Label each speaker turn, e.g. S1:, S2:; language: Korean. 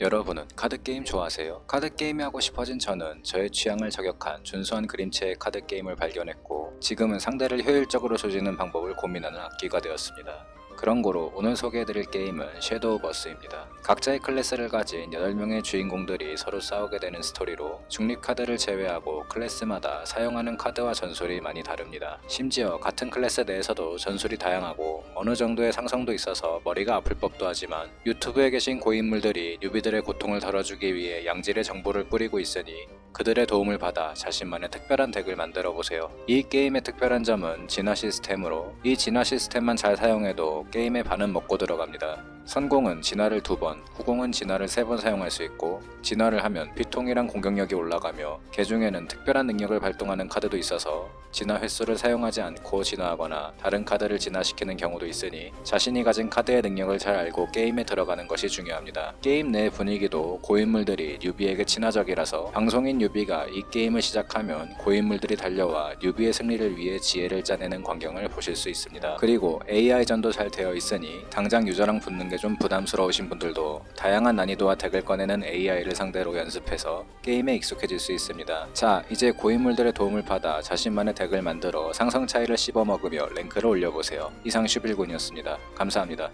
S1: 여러분은 카드게임 좋아하세요? 카드게임이 하고 싶어진 저는 저의 취향을 저격한 준수한 그림체의 카드게임을 발견했고 지금은 상대를 효율적으로 조지는 방법을 고민하는 악기가 되었습니다. 그런 거로 오늘 소개해드릴 게임은 섀도우 버스입니다. 각자의 클래스를 가진 8명의 주인공들이 서로 싸우게 되는 스토리로 중립 카드를 제외하고 클래스마다 사용하는 카드와 전술이 많이 다릅니다. 심지어 같은 클래스 내에서도 전술이 다양하고 어느 정도의 상성도 있어서 머리가 아플 법도 하지만 유튜브에 계신 고인물들이 뉴비들의 고통을 덜어주기 위해 양질의 정보를 뿌리고 있으니 그들의 도움을 받아 자신만의 특별한 덱을 만들어 보세요. 이 게임의 특별한 점은 진화 시스템으로 이 진화 시스템만 잘 사용해도 게임의 반은 먹고 들어갑니다. 선공은 진화를 두 번, 후공은 진화를 세 번 사용할 수 있고 진화를 하면 피통이랑 공격력이 올라가며 개 중에는 특별한 능력을 발동하는 카드도 있어서 진화 횟수를 사용하지 않고 진화하거나 다른 카드를 진화시키는 경우도 있으니 자신이 가진 카드의 능력을 잘 알고 게임에 들어가는 것이 중요합니다. 게임 내 분위기도 고인물들이 뉴비에게 친화적이라서 방송인 뉴비가 이 게임을 시작하면 고인물들이 달려와 뉴비의 승리를 위해 지혜를 짜내는 광경을 보실 수 있습니다. 그리고 AI전도 잘 되어 있으니 당장 유저랑 붙는 게좀 부담스러우신 분들도 다양한 난이도와 덱을 꺼내는 AI를 상대로 연습해서 게임에 익숙해질 수 있습니다. 자, 이제 고인물들의 도움을 받아 자신만의 덱을 만들어 상성 차이를 씹어먹으며 랭크를 올려보세요. 이상 슈빌군이었습니다. 감사합니다.